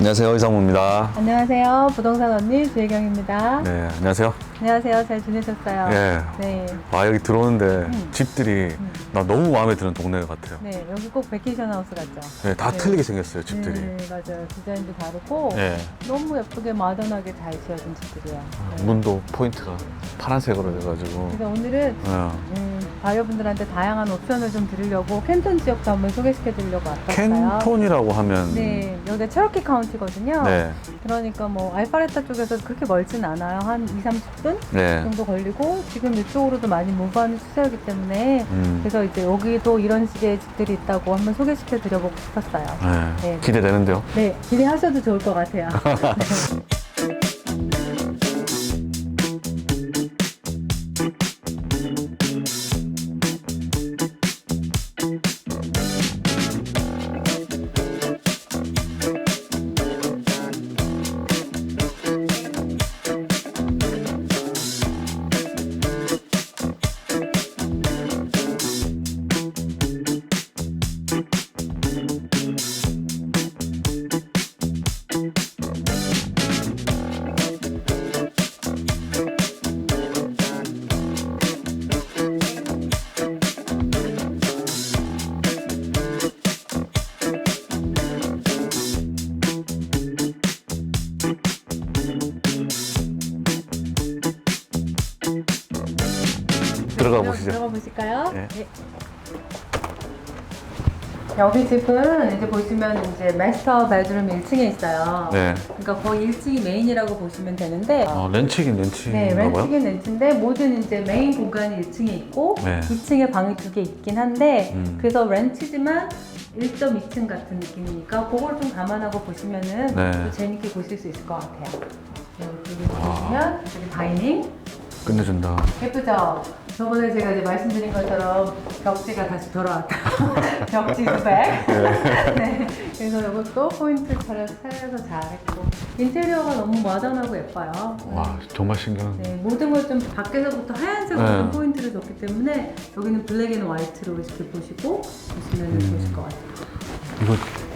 안녕하세요 이상무입니다. 안녕하세요. 부동산 언니 주혜경입니다. 네 안녕하세요. 안녕하세요. 잘 지내셨어요? 예. 네. 아 여기 들어오는데 음. 집들이 나 너무 마음에 드는 동네 같아요. 네, 여기 꼭 베케이션 하우스 같죠? 네, 다 네. 틀리게 생겼어요 집들이. 네, 맞아요. 디자인도 다르고 예. 너무 예쁘게 마던하게 잘 지어진 집들이에요. 네. 문도 포인트가 파란색으로 돼가지고. 그래서 오늘은 어. 음, 바이어분들한테 다양한 옵션을 좀 드리려고 캔톤 지역도 한번 소개시켜 드리려고 왔었어요. 캔톤이라고 하면 네, 여기가 체로키 카운티 거든요. 네. 그러니까 뭐 알파레타 쪽에서 그렇게 멀진 않아요. 한 2, 30분 네. 정도 걸리고 지금 이쪽으로도 많이 무브하는 추세이기 때문에 음. 그래서 이제 여기도 이런 식의 집들이 있다고 한번 소개시켜 드려보고 싶었어요. 네. 네. 기대되는데요. 네, 기대하셔도 좋을 것 같아요. 들어가 보시죠. 들어가 보실까요? 네. 여기 집은 이제 보시면 이제 마스터 베드룸 1층에 있어요. 네. 그러니까 거의 1층이 메인이라고 보시면 되는데 어, 렌치긴 렌치인가 네, 봐요. 렌치긴 렌치인데 모든 이제 메인 공간이 1층에 있고 네. 2층에 방이 두 개 있긴 한데 음. 그래서 렌치지만 1.2층 같은 느낌이니까 그걸 좀 감안하고 보시면은 네. 또 재밌게 보실 수 있을 것 같아요. 네, 여기 와. 보시면 여기 다이닝 끝내준다. 예쁘죠? 저번에 제가 이제 말씀드린 것처럼 벽지가 다시 돌아왔다. 벽지 스백. 네. 그래서 이것도 포인트 잘 살려서 잘했고 인테리어가 너무 모던하고 예뻐요. 와 정말 신기한. 네, 모든 걸 좀 밖에서부터 하얀색으로 네. 좀 포인트를 줬기 때문에 여기는 블랙 앤 화이트로 이렇게 보시고 보시면 음. 보실 것 같아요. 이거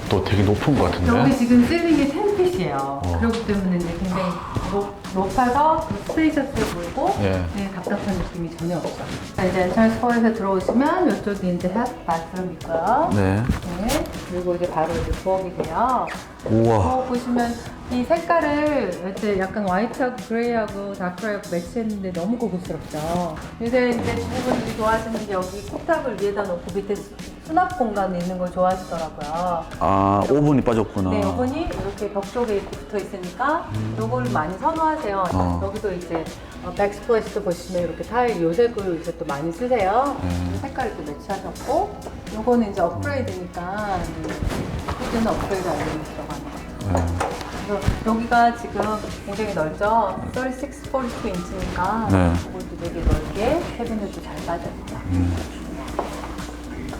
또 되게 높은 것 같은데. 여기 지금 실링이 10핏이에요. 어. 그렇기 때문에 이제 굉장히 높, 높아서 스페이셔스해 보이고 예. 네, 답답한 느낌이 전혀 없죠. 자, 이제 엔트런스 홀에서 들어오시면 이쪽이 이제 핫 바스룸 있고요. 네. 네. 그리고 이제 바로 이제 부엌이고요. 우와. 어, 보시면 이 색깔을 이제 약간 화이트하고 그레이하고 다크하고 매치했는데 너무 고급스럽죠. 요새 이제 주부분들이 좋아하시는 게 여기 컵탑을 위에다 놓고 밑에 수- 수납 공간이 있는 걸 좋아하시더라고요. 아 오븐이 빠졌구나. 네, 요번이 이렇게 벽 쪽에 붙어 있으니까 요걸 많이 선호하 똑같아요. 어. 여기도 이제 어, 백스플래시도 보시면 이렇게 타일 요색을 이제 또 많이 쓰세요. 음. 색깔이 또 매치하셨고, 요거는 이제 업그레이드니까 후드는 업그레이드 안되는 들어가는 거예요. 음. 그래서 여기가 지금 굉장히 넓죠? 36, 42인치니까 네. 이것도 되게 넓게 캐빈을 잘 빠져있다. 음.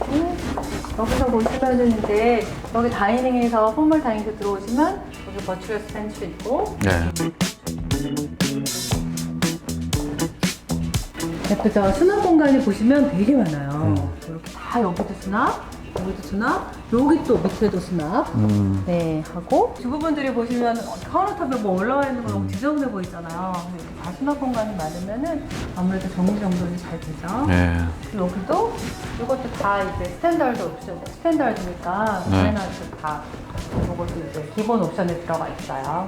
음. 여기서 보시면은 이제 여기 다이닝에서 포멀 다이닝에 들어오시면 여기 버츄얼 스탠스 있고 네. 예쁘죠? 수납 공간이 보시면 되게 많아요. 음. 이렇게 다 여기도 수납, 여기도 수납, 여기 또 밑에도 수납. 음. 네, 하고 주부분들이 보시면 카운터탑에 뭐 올라와 있는 거 너무 지저분해 보이잖아요. 이렇게 다 수납 공간이 많으면은 아무래도 정리 정돈이 잘 되죠. 네. 여기도 이것도 다 이제 스탠다드 옵션, 스탠다드니까 네. 당연하게 다 이것도 이제 기본 옵션에 들어가 있어요.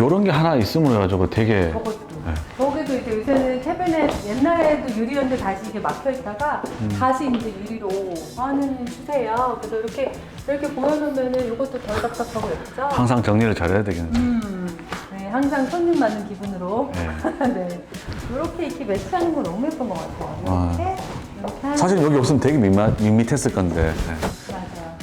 요런 게 하나 있으면 해가지고 되게 저것도. 네. 저기도 이제 요새는 캐비넷 옛날에도 유리였는데 다시 이게 막혀 있다가 음. 다시 이제 유리로 하는 추세예요. 그래서 이렇게 이렇게 보여놓으면은 이것도 덜 답답하고 예쁘죠? 항상 정리를 잘해야 되겠네. 음, 네, 항상 손님 많은 기분으로. 네. 네. 이렇게 이렇게 매치하는 거 너무 예쁜 것 같아요. 아. 이렇게, 이렇게 하는 사실 여기 없으면 되게 밋밋, 밋밋했을 건데 네. 맞아요.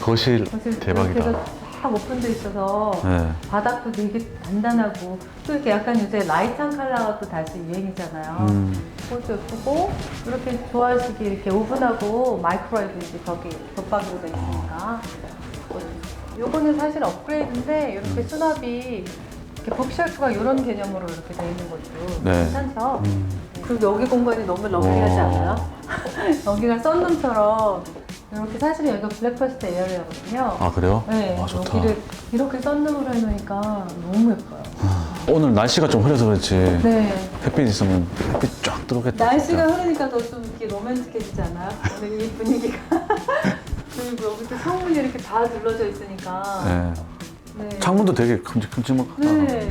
거실 거실 대박이다. 그래서 딱 오픈돼 있어서 네. 바닥도 되게 단단하고 또 이렇게 약간 요새 라이트한 컬러가 또 다시 유행이잖아요. 음. 그것도 예쁘고 이렇게 좋아하시기 이렇게 오븐하고 마이크로웨이브 이제 거기 붙박이로 돼 있으니까 요거는 사실 업그레이드인데 이렇게 수납이 이렇게 북쉘프가 이런 개념으로 이렇게 돼 있는 것도 네. 괜찮죠? 그리고 여기 공간이 너무 러블리하지 와. 않아요? 여기가 썬룸처럼 이렇게 사실은 여기가 블랙퍼스트 에어리어거든요. 아 그래요? 네, 아 좋다. 여기를 이렇게 썬룸으로 해놓으니까 너무 예뻐요. 오늘 날씨가 좀 흐려서 그렇지. 네. 햇빛 있으면 햇빛 쫙 들어오겠다. 날씨가. 흐르니까 더 좀 이렇게 로맨틱해지지 않아요? 오늘 이 분위기가. 그리고 여기 또 창문이 이렇게 다 둘러져 있으니까. 네. 네. 창문도 되게 큼직큼직하다. 네.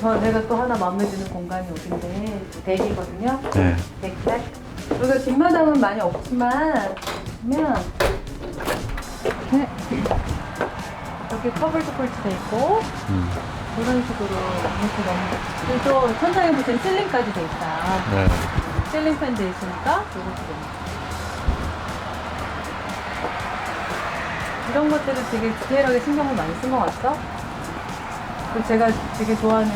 저, 제가 또 하나 마음에 드는 공간이 여기인데 덱이거든요. 네. 덱. 여기가 뒷마당은 많이 없지만 보면 네. 여기 커블도 폴치돼 있고 음. 이런 식으로 이렇게 너무 그리고 천장에 보시면 실링까지 돼 있다. 네. 실링 팬 돼 있으니까 이것도 이런 것들을 되게 디테일하게 신경을 많이 쓴 것 같죠? 그리고 제가 되게 좋아하는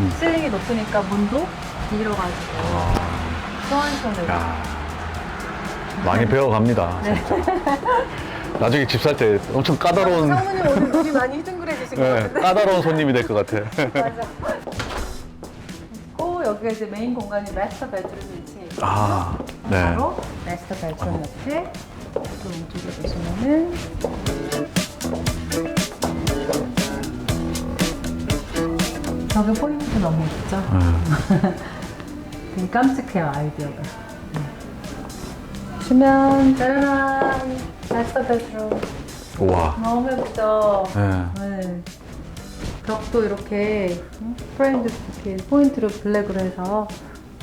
음. 실링이 높으니까 문도 길어가지고 시원시원해요. 야. 많이 배워갑니다. 네. 나중에 집 살 때 엄청 까다로운, 상무님 오늘 눈이 많이 휘둥그레지신 것 네, 같은데? 까다로운 손님이 될 것 같아. 맞아. 고 여기가 이제 메인 공간이 마스터 베드룸 2층에 있거든요. 아, 네. 바로 마스터 베드룸 옆에 또 왼쪽에 보시면은 저게 포인트 너무 예쁘죠? 네. 되게 깜찍해요 아이디어가 네. 보시면 짜라란 마스터 베드룸 우와. 너무 예쁘죠? 네. 네. 벽도 이렇게 응? 프레임도 이렇게 포인트로 블랙으로 해서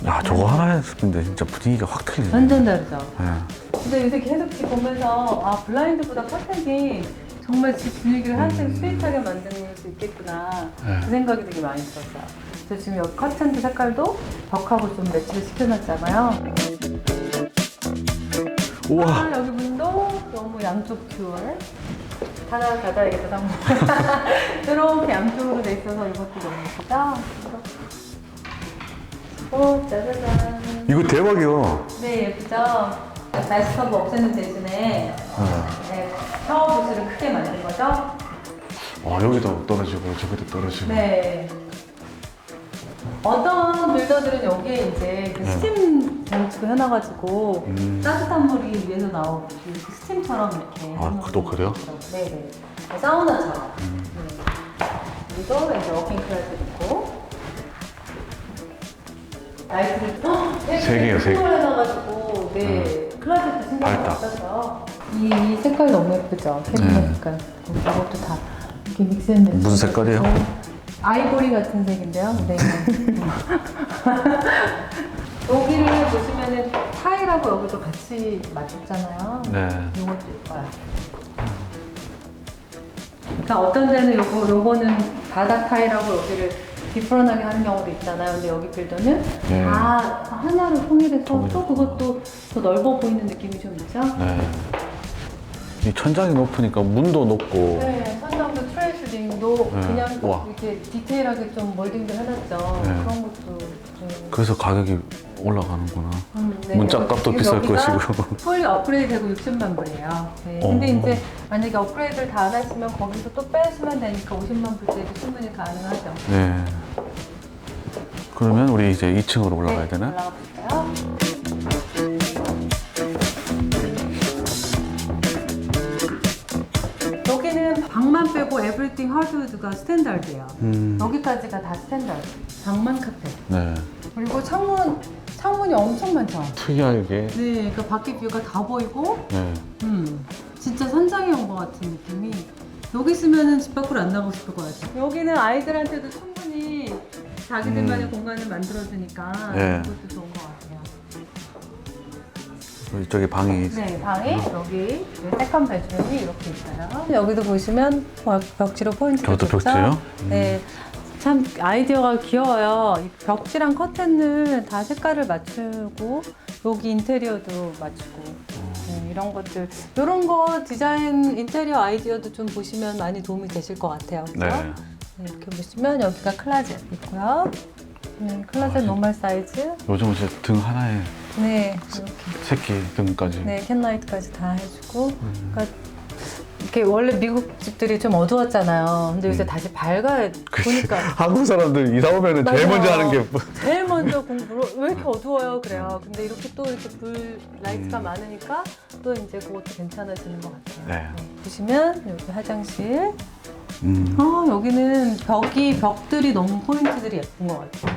야, 저거 하나 했는데 진짜 분위기가 확 틀리네. 완전 다르죠? 네. 근데 요새 계속 집 보면서 아 블라인드보다 커튼이 정말 집 분위기를 한층 스윗하게 만들 수 있겠구나 네. 그 생각이 되게 많이 들었어요. 그래서 지금 여기 커튼도 색깔도 벽하고 좀 매치를 시켜놨잖아요. 우와. 아, 여기 문도 너무 양쪽 듀얼. 하나 닫아야겠다. 이렇게 양쪽으로 돼 있어서 이것도 너무 예쁘다. 오, 짜자잔. 이거 대박이요. 네, 예쁘죠? 날씨커브 없애는 대신에 네. 네, 샤워 부스를 크게 만든 거죠? 아, 여기도 떨어지고 저기도 떨어지고. 네. 어떤 빌더들은 여기에 이제 그 네. 스팀 장치도 해놔가지고 음. 따뜻한 물이 위에서 나오고 그 스팀처럼 이렇게. 아, 또 그래요? 네네. 사우나처럼. 네. 그리고 이제 워킹 클래스 있고. 라이트를 세 개요, 세 개. 걸 해놔가지고 네 클라스도 신경 밝다. 썼어요. 이, 이 색깔 너무 예쁘죠? 캐비넷 네. 색깔. 이것도 다 이렇게 매치. 무슨 색깔이에요? 아이보리 같은 색인데요. 네. 여기를 보시면은 타일하고 여기도 같이 맞췄잖아요. 네. 이것도 예뻐요. 그러니까 어떤 데는 요거, 요거는 바닥 타일하고 여기를 디프런하게 하는 경우도 있잖아요. 근데 여기 빌더는 네. 다 하나로 통일해서 통일해서. 또 그것도 더 넓어 보이는 느낌이 좀 있죠? 네. 이 천장이 높으니까 문도 높고. 네, 천장도 트레이스링도 네. 그냥 우와. 이렇게 디테일하게 좀 몰딩도 해놨죠. 네. 그런 것도 좀. 그래서 가격이 올라가는구나. 음, 문짝값도 지금 비쌀 여기가 것이고. 풀 업그레이드 되고 60만 불이에요. 네. 어. 근데 이제 만약에 업그레이드를 다 안 하시면 거기서 또 빼시면 되니까 50만 불짜리도 충분히 가능하죠. 네. 그러면 우리 이제 2층으로 올라가야 되나? 올라가 볼까요? 에브리띵 하드우드가 스탠다드예요. 음. 여기까지가 다 스탠다드. 방만 카페. 네. 그리고 창문 창문이 엄청 많죠. 특이하게. 네, 그러니까 밖에 뷰가 다 보이고 네. 음, 진짜 선장에 온 것 같은 느낌이. 여기 있으면은 집 밖으로 안 나가고 싶을 것 같아요. 여기는 아이들한테도 충분히 자기들만의 음. 공간을 만들어주니까 네. 그것도 좋은. 이쪽에 방이. 네, 방이 여기 세컨 베드룸이 이렇게 있어요. 여기도 보시면 벽- 벽지로 포인트가 저것도 좋죠? 벽지예요? 음. 네. 참 아이디어가 귀여워요. 이 벽지랑 커튼을 다 색깔을 맞추고 여기 인테리어도 맞추고 네, 이런 것들 이런 거 디자인 인테리어 아이디어도 좀 보시면 많이 도움이 되실 것 같아요. 그죠? 네. 네, 이렇게 보시면 여기가 클라젯 있고요. 네, 클라젯 아, 노멀 사이즈. 요즘은 이제 등 하나에 네, 이렇게. 새끼 등까지. 네, 캔라이트까지 다 해주고. 음. 그러니까 이렇게 원래 미국 집들이 좀 어두웠잖아요. 근데 요새 다시 밝아야 보니까 한국 사람들 이사 오면 은 제일 맞아요. 먼저 하는 게 뭐- 제일 먼저 공부를 왜 이렇게 어두워요? 그래요. 근데 이렇게 또 이렇게 불 라이트가 음. 많으니까 또 이제 그것도 괜찮아지는 것 같아요. 네. 보시면 여기 화장실. 음. 아 여기는 벽이 벽들이 너무 포인트들이 예쁜 것 같아요.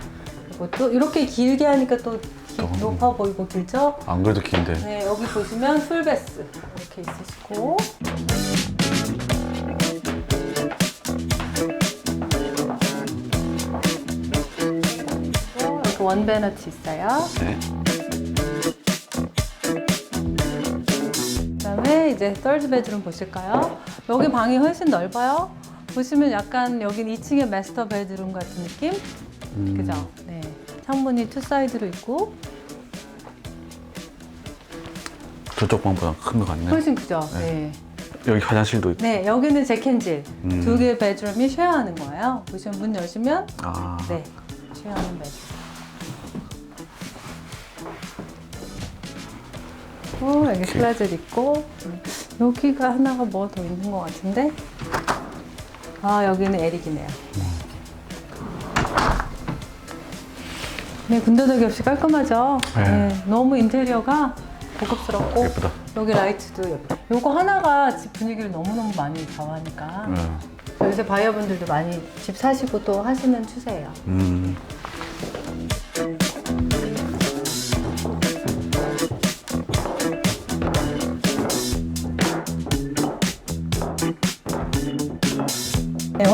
그리고 또 이렇게 길게 하니까 또 기- 너무- 높아 보이고 길죠? 안 그래도 긴데. 네 여기 보시면 풀베스 이렇게 있으시고 또 이렇게 원베너티 있어요. 네. 그다음에 이제 third bedroom 보실까요? 여기 방이 훨씬 넓어요. 보시면 약간 여긴 2층의 마스터 베드룸 같은 느낌? 음. 그죠? 네. 창문이 투 사이드로 있고 저쪽 방보다 큰 것 같네. 훨씬 크죠? 네. 네. 여기 화장실도 있고. 네, 여기는 잭앤질 음. 두 개의 베드룸이 쉐어하는 거예요. 보시면 문 여시면 아. 네, 쉐어하는 베드룸. 어, 여기 클라젯 있고 음, 여기가 하나가 뭐 더 있는 것 같은데 아 여기는 에릭이네요. 네, 군더더기 없이 깔끔하죠. 네. 네, 너무 인테리어가 고급스럽고 예쁘다. 여기 라이트도 예뻐. 요거 하나가 집 분위기를 너무너무 많이 좌우하니까 네. 요새 바이어분들도 많이 집 사시고 또 하시는 추세예요. 음.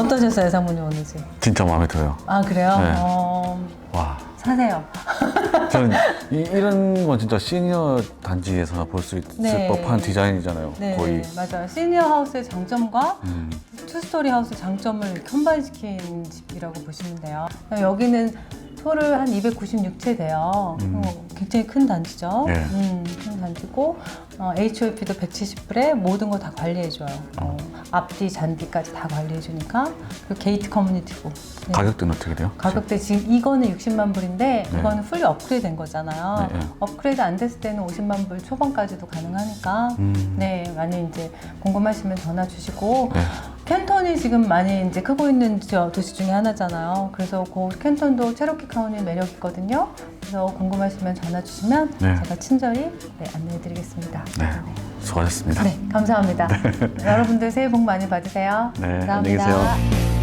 어떠셨어요, 사모님 오늘 집? 진짜 마음에 들어요. 아 그래요? 네. 어, 와. 사세요. 저는 이, 이런 건 진짜 시니어 단지에서나 볼 수 있을 네. 법한 디자인이잖아요. 네, 거의. 맞아요. 시니어 하우스의 장점과 음. 투스토리 하우스 장점을 컴바인시킨 집이라고 보시면 돼요. 여기는 토를 한 296채 돼요. 음. 어, 굉장히 큰 단지죠. 예. 음, 큰 단지고 어, HOP도 170불에 모든 거 다 관리해줘요. 어, 앞뒤, 잔디까지 다 관리해주니까 그리고 게이트 커뮤니티고. 네. 가격대는 어떻게 돼요? 가격대 지금 이거는 60만 불인데 네. 이거는 풀리 업그레이드 된 거잖아요. 네, 네. 업그레이드 안 됐을 때는 50만 불 초반까지도 가능하니까 음. 네 많이 이제 궁금하시면 전화 주시고 네. 캔턴이 지금 많이 이제 크고 있는 저 도시 중에 하나잖아요. 그래서 그 캔턴도 체로키 카운티 매력 있거든요. 그래서 궁금하시면 전화 주시면 네. 제가 친절히 네, 안내해드리겠습니다. 네. 수고하셨습니다. 네, 감사합니다. 여러분들 새해 복 많이 받으세요. 네, 감사합니다. 안녕히 계세요.